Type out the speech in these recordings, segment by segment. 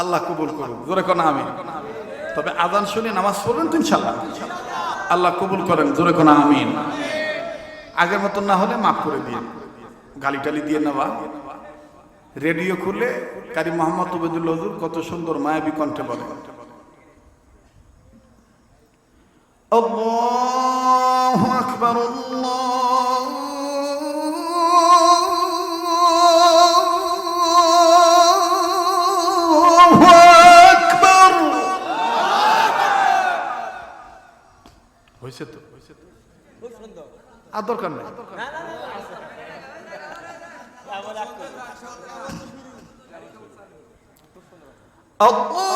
আল্লাহ কবুল করুন জোরে কোন আমি তবে আজান শুনে নামাজ পড়বেন তো ইনশাল্লাহ। আল্লাহ কবুল করেন, জোরে কোন আমিন। আগের মতন না হলে মাফ করে দিয়ে গালি টালি দিয়ে নেওয়া। রেডিও খুলে কারি মোহাম্মদ উবেদুল হজুর কত সুন্দর মায়াবী কণ্ঠে বলে আল্লাহু আকবার, আল্লাহু হয়েছে তো আর দরকার নাই আল্লাহ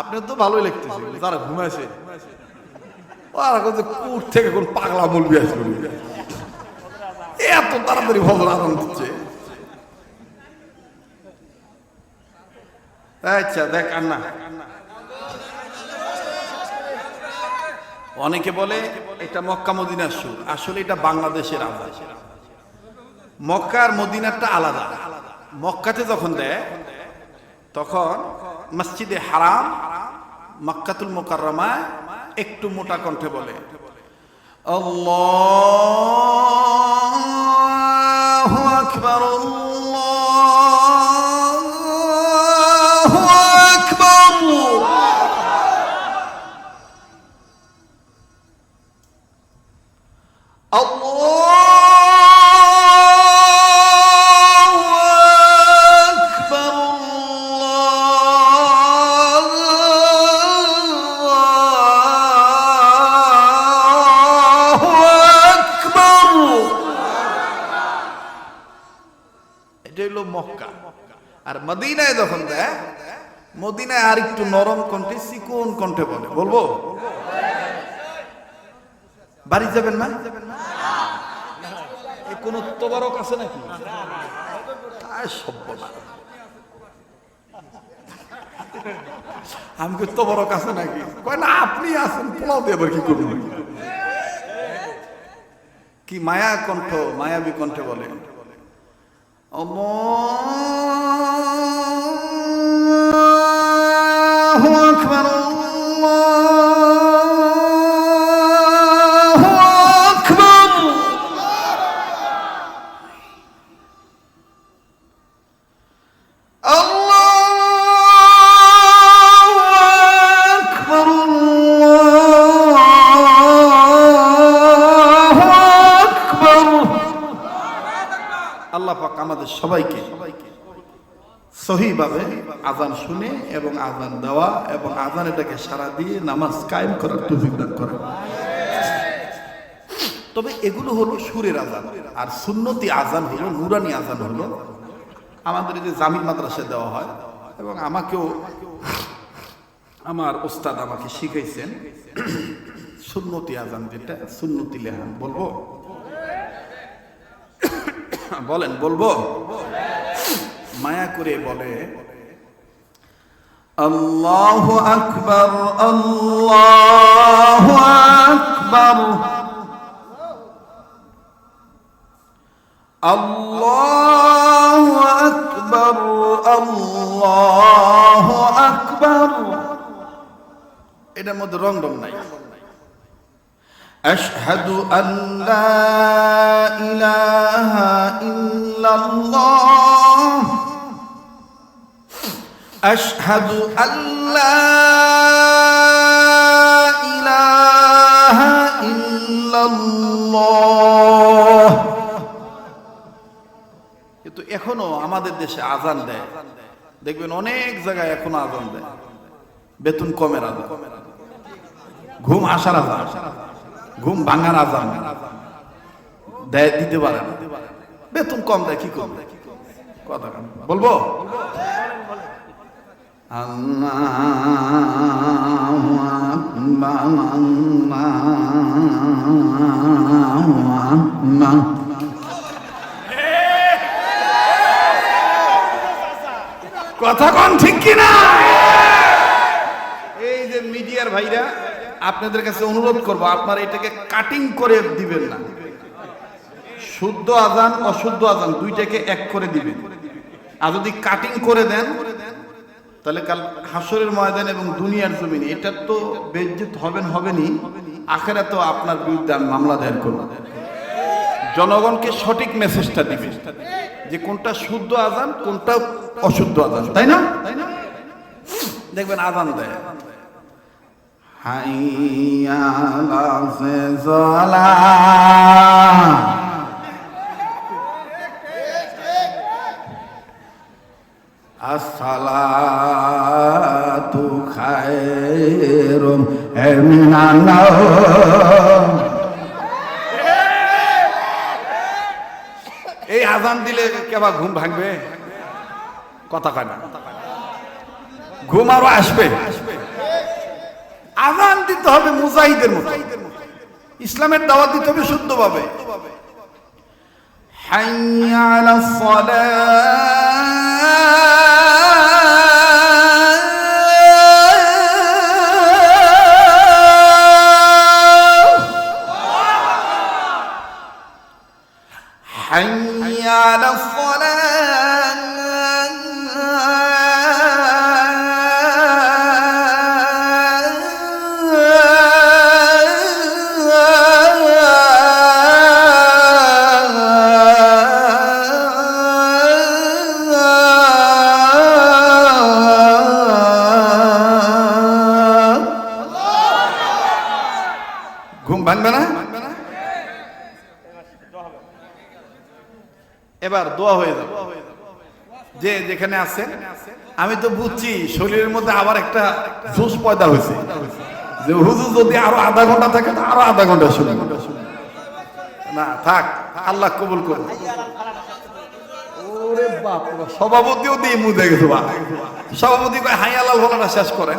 আপনি তো ভালোই লিখতেছেন, যারা ঘুমাইছে। থেকে কোন পাগলা মুলবি আসবে। এত তাড়াতাড়ি ভবন আনন্দ দিচ্ছে। আচ্ছা দেখ অনেকে বলে এটা মক্কা মদিনার সুর। আসলে এটা বাংলাদেশের আজাদ মক্কা আর মদিনারটা আলাদা। মক্কাতে যখন দেয়, তখন মসজিদে হারাম মক্কাতুল মোকাররমায় একটু মোটা কণ্ঠে বলে। আল্লাহু আকবার আল্লাহু হলো মক্কা। আর মদিনায় যখন দেয়, মদিনায় আর একটু নরম কণ্ঠে চিকন কণ্ঠে বলে। বলব? বাড়ি যাবেন না? কোন তোবারক আছে নাকি? আমি নাকি? কয় না, আপনি আছেন, পোলাও কি করবেন কি মায়া কণ্ঠ, মায়াবী কণ্ঠে বলে। আল্লাহু আকবার আমাদের সবাইকে সহিভাবে আজান শুনে এবং আজান দেওয়া এবং আজান এটাকে সারা দিয়ে নামাজ কায়েম করার তৌফিক দান করে তবে এগুলো হলো সুরের আজান। আর সুন্নতি আজান হলো, নুরানি আজান হলো। আমাদের যে জামিন মাদ্রাসা দেওয়া হয় এবং আমাকেও আমার ওস্তাদ আমাকে শিখাইছেন। সুন্নতি আজান যেটা, সুন্নতি লেহান। বলব? বলেন, বলব? মায়া করে বলে, আল্লাহ আকবর আল্লাহ আকবর। আল্লাহ আকবর আল্লাহ আকবর। এটার মধ্যে রং রং নাই। أشهد أن لا إله إلا الله أشهد أن لا إله إلا الله কিন্তু এখনো আমাদের দেশে আজান দেয় দেখবেন অনেক জায়গায় এখনো আজান দেয় বেতন কমের আজান ঘুম আসার আজান ঘুম ভাঙার আজান দেয় দিতে পারে না বেতন কম দেয়, কি করবে কথা কম। বলব। কথা কিনা এই যে মিডিয়ার ভাইরা আপনাদের কাছে অনুরোধ করব, আপনারা এটাকে কাটিং করে দিবেন না। শুদ্ধ আজান, অশুদ্ধ আজান, দুইটাকে এক করে দিবেন। আর যদি কাটিং করে দেন, তাহলে কাল হাসরের ময়দান এবং দুনিয়ার জমিনে এটা তো বেজ্জিত হবেন হবেনি আখেরা তো আপনার বিরুদ্ধে আমি মামলা দায়ের করব জনগণকে সঠিক মেসেজটা দিবে যে কোনটা শুদ্ধ আজান, কোনটা অশুদ্ধ আজান, তাই না? দেখবেন আজান দেয়। হাইয়া লাফে জলা আসসালাতু খায়রুম মিনান নাওম এই আজান দিলে কেবা ঘুম ভাঙবে? কথা কয় না। ঘুম আরও আসবে আসবে। আজান দিতে হবে মুজাহিদের মতো ইসলামের দাওয়াত দিতে হবে শুদ্ধভাবে হাইয়া আলাস সালাহ حي على الصلاة না? এবার দোয়া হয়ে যাবে। যে যেখানে আছে, আমি তো বুঝছি শরীরের মধ্যে আবার একটা জোশ পয়দা হয়েছে। যে হুজুর যদি আরও আধা ঘণ্টা থাকে, তো আরও আধা ঘণ্টা শুনে না, থাক, আল্লাহ কবুল করে সভাপতিও দিয়ে মুখ দেখে সভাপতি হাই আল্লাহ শেষ করেন।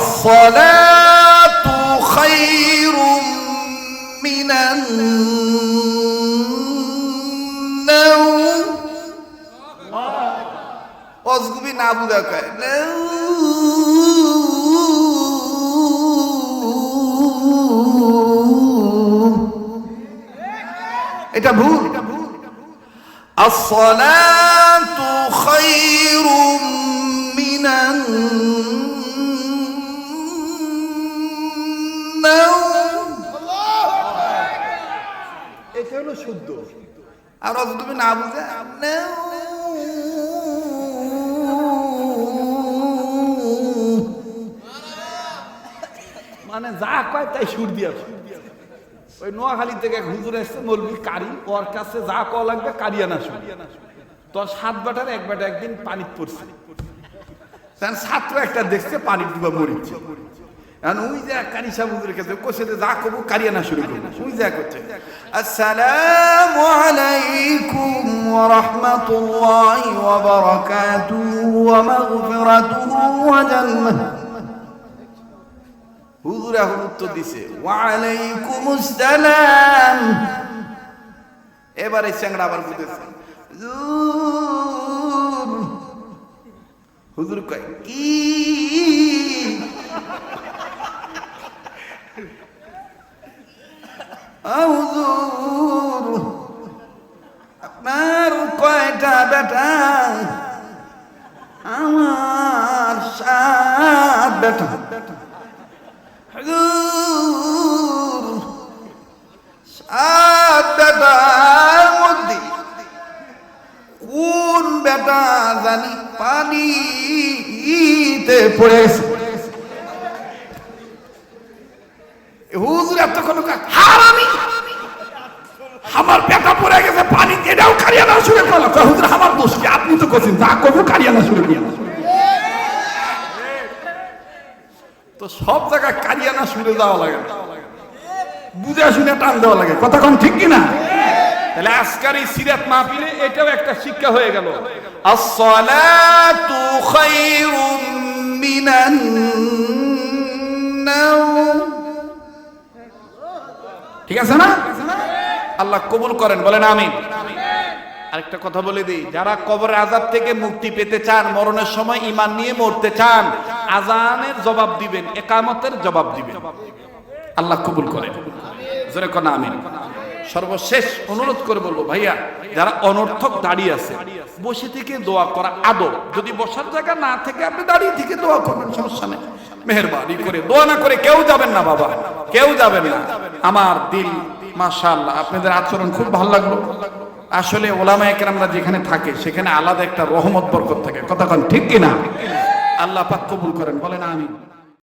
الصلاة خير من النوم অজগুবি না বুঝা কয় এটা ভুল الصلاة এটা হলো শুদ্ধ। আর অত তুমি না বুঝে মানে যা কয় তাই সুর দিয়া ওই নোয়াখালী থেকে হুজুর এসছে মলবি কারি, ওর কাছে যা কওয়া লাগবে কারিয়ানা শুন। তোর সাত বাটার এক বাটা একদিন পানি পড়ছে। ছাত্র একটা দেখছে পানি ডুবা মরিচ্ছে এখন ওই যে কারি সাবুদের কাছে কোসে যা কবু কারিয়া না শুরু করব ওই যা করছে আসসালামু আলাইকুম ওয়া রাহমাতুল্লাহি ওয়া বারাকাতুহু ওয়া মাগফিরাতুহু ওয়া জান্নাহ হুজুর এখন উত্তর দিছে ওয়া আলাইকুম আসসালাম এবারে চ্যাংড়া আবার বুঝেছে হুজুর হুজুর কয় কি আপনার কয়টা বেটা? আমার সাত বেটা। হুজুর, সাত বেটার মধ্যে কোন বেটা জানি পানিতে পড়েছে হুজুর আমার পেটা পড়ে গেছে পানি এটাও কারিয়ানা শুরু করল। হুজুর আমার দোষ কি? আপনি তো করছেন যা করব কারিয়ানা শুরু করল তো সব জায়গায় কারিয়ানা শুরু যাওয়া লাগে না। বুঝে শুনে টান দেওয়া লাগে। কথা কোন ঠিক কিনা? তাহলে আজকার এই সিরাত মাহফিলে এটাও একটা শিক্ষা হয়ে গেল। আসসালাতু খায়রুম মিনান নাওম। ঠিক আছে না? আল্লাহ কবুল করেন, বলেন আমিন। আরেকটা কথা বলে দিই, যারা কবরের আজাব থেকে মুক্তি পেতে চান, মরণের সময় ইমান নিয়ে মরতে চান আজানের জবাব দিবেন, একামতের জবাব দিবেন। আল্লাহ কবুল করেন। জোরে কোন সর্বশেষ অনুরোধ করে বলব, ভাইয়া, যারা অনর্থক দাঁড়িয়ে আছে, বসে থেকে দোয়া করা আদব। যদি বসার জায়গা না থেকে, আপনি দাঁড়িয়ে থেকে দোয়া করবেন, সমস্যা নেই। মেহরবানি করে, দোয়া না করে কেউ যাবেন না, বাবা। কেউ যাবেন না। আমার দিল মাশাআল্লাহ, আপনাদের আচরণ খুব ভালো লাগল। আসলে ওলামা একরামরা যেখানে থাকে, সেখানে আলাদা একটা রহমত, বরকত থাকে। কথা কন, ঠিক কিনা? আল্লাহ পাক কবুল করেন, বলেন আমিন।